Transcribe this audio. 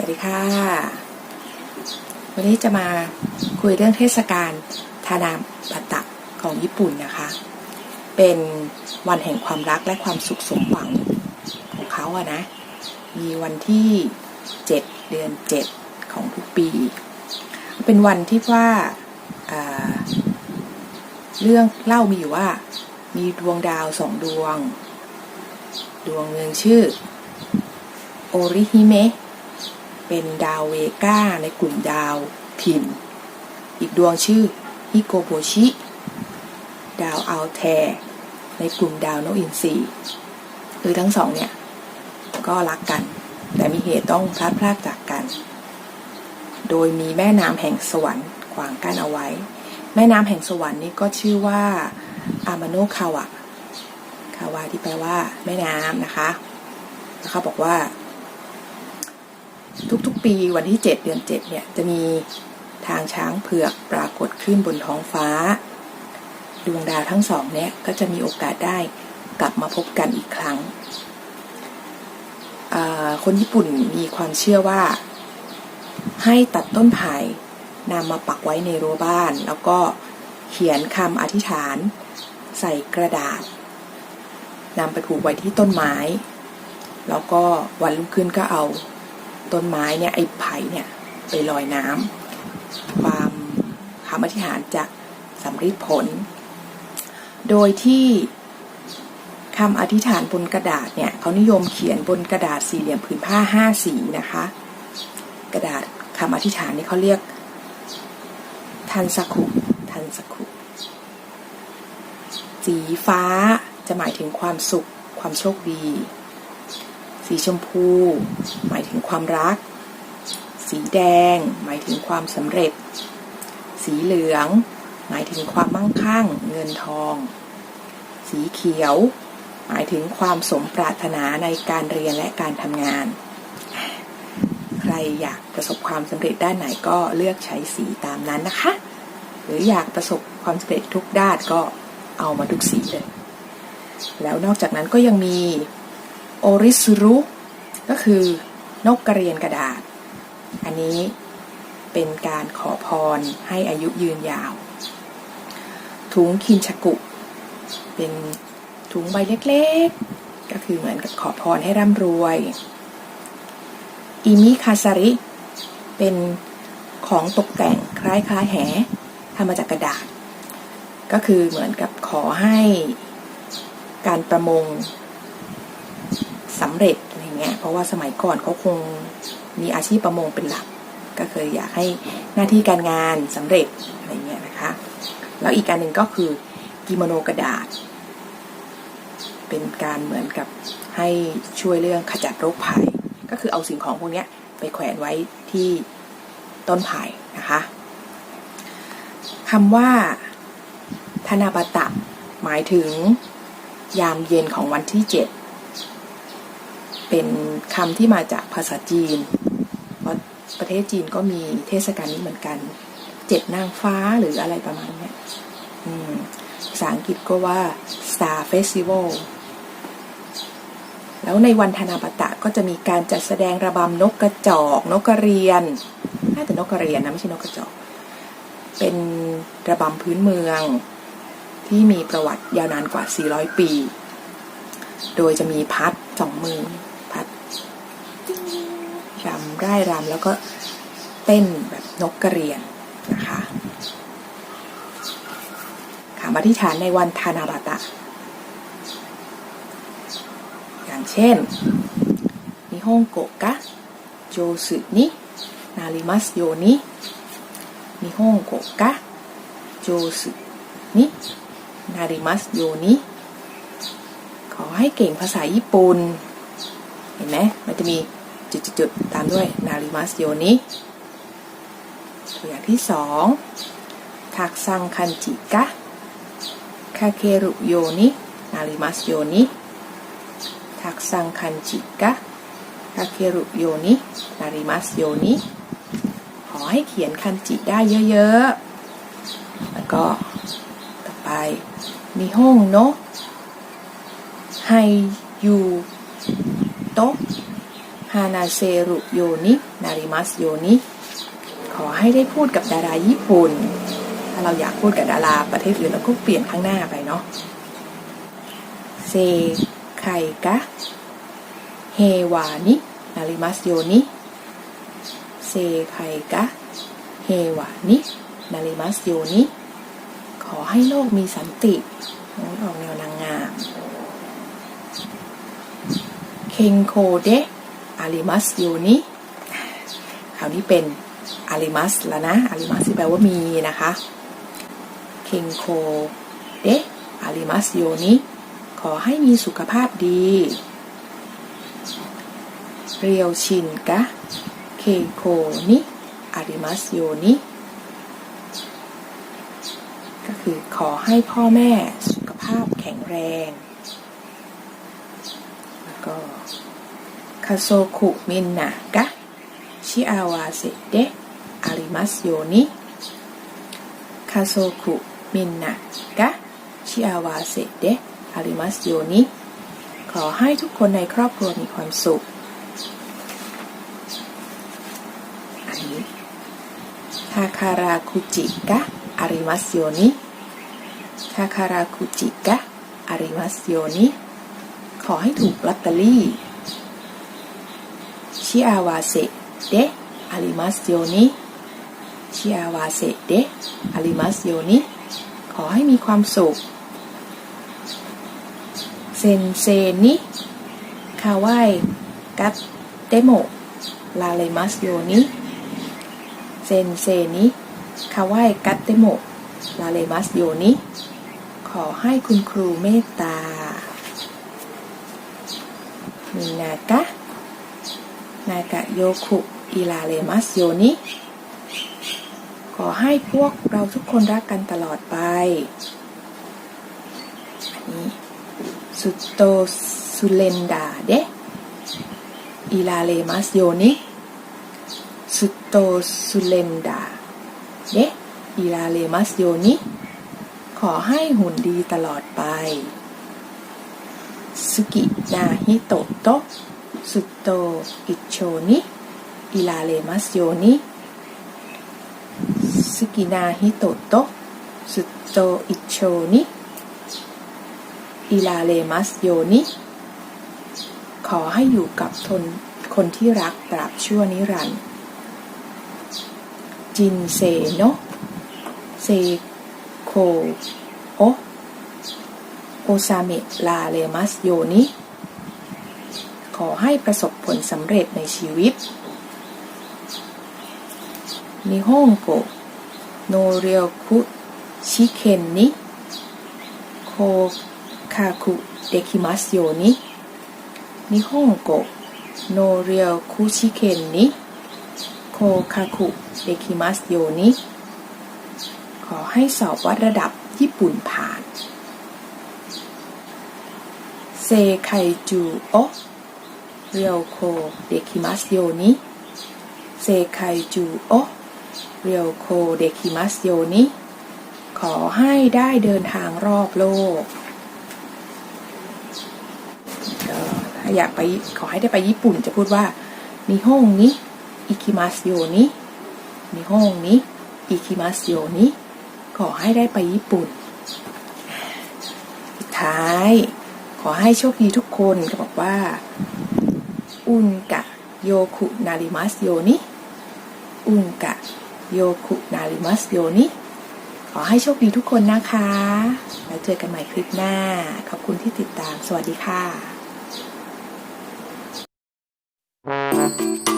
วัสดีค่ะ วันนี้จะมาคุยเรื่องเทศกาลทานาบัตะของญี่ปุ่นนะคะ เป็นวันแห่งความรักและความสุขสมหวังของเขาอะนะ มีวันที่7เดือน7ของทุกปี เป็นวันที่ว่าอ่าเรื่องเล่ามีอยู่ว่า มีดวงดาวสองดวง ดวงหนึ่งชื่อ โอริฮิเมะ เป็นดาวเวก้าในกลุ่มดาวพินอีกดวงชื่อฮิโกโบชิ ดาวอัลแทในกลุ่มดาวนกอินทรีคือทั้งสองเนี่ย ก็รักกัน แต่มีเหตุต้องพลัดพรากจากกัน โดยมีแม่น้ำแห่งสวรรค์ขวางกั้นเอาไว้ แม่น้ำแห่งสวรรค์นี่ก็ชื่อว่าอามาโนคาวะ คาวาที่แปลว่าแม่น้ำนะคะแล้วเขาบอกว่า ทุกๆ ปีวันที่ 7 เดือน 7 เนี่ย จะมีทางช้างเผือกปรากฏขึ้นบนท้องฟ้า ดวงดาวทั้งสองเนี่ยก็จะมีโอกาสได้กลับมาพบกันอีกครั้ง คนญี่ปุ่นมีความเชื่อว่า ให้ตัดต้นไผ่นำมาปักไว้ในรั้วบ้าน แล้วก็เขียนคำอธิษฐาน ใส่กระดาษนำไปผูกไว้ที่ต้นไม้ แล้วก็วันรุ่งขึ้นก็เอา ต้นไม้เนี่ยไอ้ไผ่เนี่ยไปลอยน้ำความคำอธิษฐานจะสำเร็จผล โดยที่คำอธิษฐานบนกระดาษเนี่ยเขานิยมเขียนบนกระดาษสี่เหลี่ยมผืนผ้าห้าสีนะคะ กระดาษคำอธิษฐานนี่เขาเรียก ทันสักุทันสักุสีฟ้าจะหมายถึงความสุขความโชคดี สีชมพู หมายถึงความรัก สีแดง หมายถึงความสำเร็จ สีเหลือง หมายถึงความมั่งคั่ง เงินทอง สีเขียว หมายถึงความสมปรารถนาในการเรียนและการทำงาน ใครอยากประสบความสำเร็จด้านไหนก็เลือกใช้สีตามนั้นนะคะ หรืออยากประสบความสำเร็จทุกด้านก็เอามาทุกสีเลยแล้วนอกจากนั้นก็ยังมี โอริสุรุก็คือนกกระเรียนกระดาษ อันนี้เป็นการขอพรให้อายุยืนยาว ถุงคินชกุเป็นถุงใบเล็กๆ ก็คือเหมือนกับขอพรให้ร่ำรวย อิมิคาซาริ เป็นของตกแต่งคล้ายๆแหทำมาจากกระดาษ ก็คือเหมือนกับขอให้การประมง สำเร็จอะไรเงี้ยเพราะว่าสมัยก่อนเขาคงมีอาชีพประมงเป็นหลัก ก็เคยอยากให้หน้าที่การงานสำเร็จอะไรเงี้ยนะคะ แล้วอีกการหนึ่งก็คือกิโมโนกระดาษ เป็นการเหมือนกับให้ช่วยเรื่องขจัดโรคภัย ก็คือเอาสิ่งของพวกนี้ไปแขวนไว้ที่ต้นไผ่นะคะคำว่าธนาบตะหมายถึงยามเย็นของวันที่เจ็ด เป็นคำที่มาจากภาษาจีน เพราะประเทศจีนก็มีเทศกาลนี้เหมือนกัน เจ็ดนางฟ้าหรืออะไรประมาณเนี้ยภาษาอังกฤษก็ว่า Star Festival แล้วในวันธนาปตะก็จะมีการจัดแสดงระบำนกกระจอก นกกระเรียน น่าจะนกกระเรียนนะไม่ใช่นกกระจอก เป็นระบำพื้นเมืองที่มีประวัติยาวนานกว่า 400 ปี โดยจะมีพัดสองมือ รำไร่รำแล้วก็เต้นแบบนกกระเรียนนะคะคำอธิษฐานในวันธนาบตะ อย่างเช่นนิฮงโกะกะโจสึนินาริมัสโยนินิฮงโกะกะโจสึนินาริมัสโยนิขอให้เก่งภาษาญี่ปุ่น เห็นไหมมันจะมี จุดๆตามด้วยนาริมัสโยนิตัวอย่างที่สองทักซังคันจิกะคาเครุโยนินาริมัสโยนิทักซังคันจิกะคาเครุโยนินาริมัสโยนิขอให้เขียนคันจิได้เยอะๆ แล้วก็ต่อไปนิฮงโนะไฮยูโตะ ฮานาเซรุโยนินาริมัสโยนิขอให้ได้พูดกับดาราญี่ปุ่น ถ้าเราอยากพูดกับดาราประเทศอื่นเราก็เปลี่ยนข้างหน้าไปเนาะเซไคกะเฮวานินาริมัสโยนิเซไคกะเฮวานินาริมัสโยนิขอให้โลกมีสันติโอ้ยออกแนวนางงาม เคงโคเดะ อาริมัสโยนิคราวนี้เป็นอาริมัสแล้วนะอาริมัสที่แปลว่ามีนะคะเคงโคเดะอาริมัสโยนิขอให้มีสุขภาพดี เรียวชินกะเคโคนิอาริมัสโยนิก็คือขอให้พ่อแม่สุขภาพแข็งแรง แล้วก็ คาโซคุมินนากะชิอาวาเซเดะอาริมัสโยนิคาโซคุมินนากะชิอาวาเซเดะอาริมัสโยนิขอให้ทุกคนในครอบครัวมีความสุข อันนี้ทาคาราคุจิกะอาริมัสโยนิทาคาราคุจิกะอาริมัสโยนิขอให้ถูกลอตเตอรี่ ชิอาวาเซเดะอาริมัสโยนิชิอาวาเซเดอาริมัสโยนิขอให้มีความสุขเซนเซนิคาวายกัตเตโมลาเลมัสโยนิเซนเซนิคาวายกัตเตโมลาเลมัสโยนิขอให้คุณครูเมตตามีนากะ นากะโยคุอิลาเลมัสโยนิขอให้พวกเราทุกคนรักกันตลอดไปอันนี้สุโตสุเลนดาเดอิลาเลมัสโยนิสุโตสุเลนดาเดอิลาเลมัสโยนิขอให้หุ่นดีตลอดไปสุกินาฮิโตโต สุดโต อิโชนิ อิลาเลมัสโยนิสุกินาฮิโตโต สุดโต อิโชนิ อิลาเลมัสโยนิ ขอให้อยู่กับทนคนที่รักตราบชั่วนิรันดร์ จินเซโนะเซโคโอ โอซาเมะลาเลมัสโยนิ ขอให้ประสบผลสำเร็จในชีวิตนิฮงโกโนเรียวคุชิเคนนิโคคาคุเดคิมัสโยนินิฮงโกโนเรียวคุชิเคนนิโคคาคุเดคิมัสโยนิขอให้สอบวัดระดับญี่ปุ่นผ่านเซไคจูโอ เรียวโคเดคิมัสโยนิเซไคจูโอเรียวโคเดคิมัสโยนิขอให้ได้เดินทางรอบโลกถ้าอยากไปขอให้ได้ไปญี่ปุ่นจะพูดว่านิฮงนิอิคิมัสโยนินิฮงนิอิคิมัสโยนิขอให้ได้ไปญี่ปุ่นสุดท้าย ขอให้โชคดีทุกคนก็บอกว่า อุนกะโยคุนาริมัสโยนิอุนกะโยคุนาริมัสโยนิขอให้โชคดีทุกคนนะคะ แล้วเจอกันใหม่คลิปหน้า ขอบคุณที่ติดตาม สวัสดีค่ะ